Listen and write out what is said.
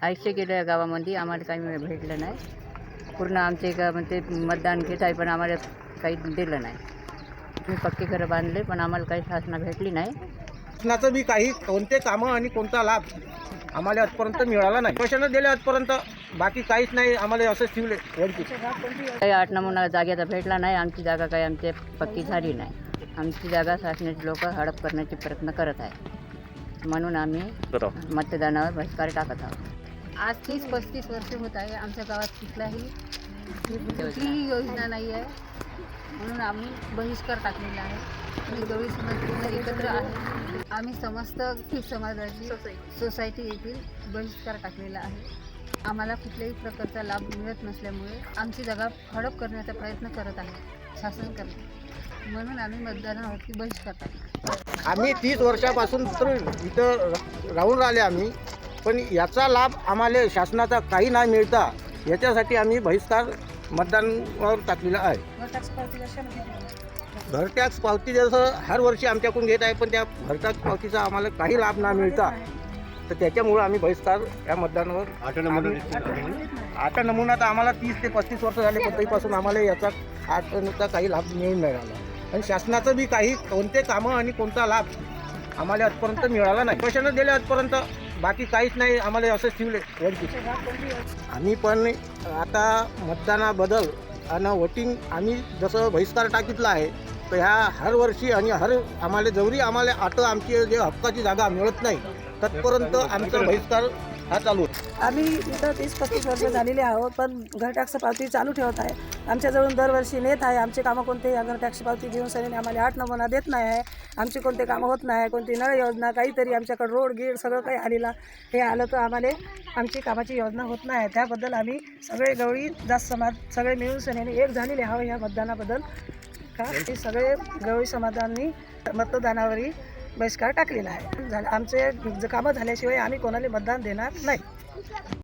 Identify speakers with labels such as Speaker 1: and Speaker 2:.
Speaker 1: आयुष्य गेलं या गावामध्ये. आम्हाला काही भेटलं नाही. पूर्ण आमचे गावामध्ये मतदान घेत आहे पण आम्हाला काही दिलं नाही. मी पक्के घरं बांधले पण आम्हाला काही शासना भेटली नाही.
Speaker 2: शासनाचं बी काही कोणते कामं आणि कोणता लाभ आम्हाला आजपर्यंत मिळाला नाही. पैशानं दिले आजपर्यंत बाकी काहीच नाही. आम्हाला असंच ठेवले वंचित
Speaker 1: काही आठ नमुना जागेचा भेटला नाही. आमची जागा काही आमची पक्की झाली नाही. आमची जागा शासनाचे लोक हडप करण्याचे प्रयत्न करत आहे म्हणून आम्ही मतदानावर बहिष्कार टाकत आहोत.
Speaker 3: आज तीस पस्तीस वर्ष होत आहे आमच्या गावात कुठलाही कुठलीही योजना नाही आहे. म्हणून आम्ही बहिष्कार टाकलेला आहे. आणि गवळी समाज एकत्र आहे. आम्ही समस्त ती समाजाची सोसायटी येथील बहिष्कार टाकलेला आहे. आम्हाला कुठल्याही प्रकारचा लाभ मिळत नसल्यामुळे आमची जागा हडप करण्याचा प्रयत्न करत आहे. शासन करते म्हणून आम्ही मतदानावरती बहिष्कार टाकला
Speaker 2: आम्ही तीस वर्षापासून तर इथं राहून राहिले आम्ही. पण याचा लाभ आम्हाला शासनाचा काही नाही मिळता याच्यासाठी आम्ही बहिष्कार मतदानावर टाकलेला आहे. घर टॅक्स पावती जसं हर वर्षी आमच्याकडून घेत आहे पण त्या घर टॅक्स पावतीचा आम्हाला काही लाभ न मिळता. तर त्याच्यामुळं आम्ही बहिष्कार या मतदानावर आता नमुना तर आम्हाला तीस ते पस्तीस वर्ष झाले पण तरीपासून आम्हाला याचा आठवणीचा काही लाभ मिळून नाही राहिला आणि शासनाचं बी काही कोणते कामं आणि कोणता लाभ आम्हाला आजपर्यंत मिळाला नाही. पैशानं दिले आजपर्यंत. बाकी काहीच नाही आम्हाला असंच ठेवले आम्ही पण आता मतदानाबद्दल आणि वोटिंग आम्ही जसं बहिष्कार टाकितला आहे तर ह्या हर वर्षी आणि हर आम्हाला जवरी आम्हाला आटं आमची जे हक्काची जागा मिळत नाही तत्पर्यंत आमचा बहिष्कार हा चालू
Speaker 4: आम्ही इथं तीस पस्तीस वर्ष झालेले आहोत पण घर टॅक्स पावती चालू ठेवत आहे. आमच्याजवळून दरवर्षी नेत आहे. आमचे कामं कोणते या घर टॅक्स पावती घेऊन सरीने आम्हाला आठ नमुना देत नाही आहे. आमची कोणते कामं होत नाही कोणती नळ योजना काहीतरी आमच्याकडे रोड गीड सगळं काही आलेला हे आलं तर आम्हाला आमची कामाची योजना होत नाही त्याबद्दल आम्ही सगळे गवळी जास्त समाज सगळे मिळून सनी एक झालेले आहोत या मतदानाबद्दल. का? हे सगळे गवळी समाजांनी मतदानावरील बहिष्कार टाकलेला आहे. झालं आमचे कामं झाल्याशिवाय आम्ही कोणाला मतदान देणार नाही.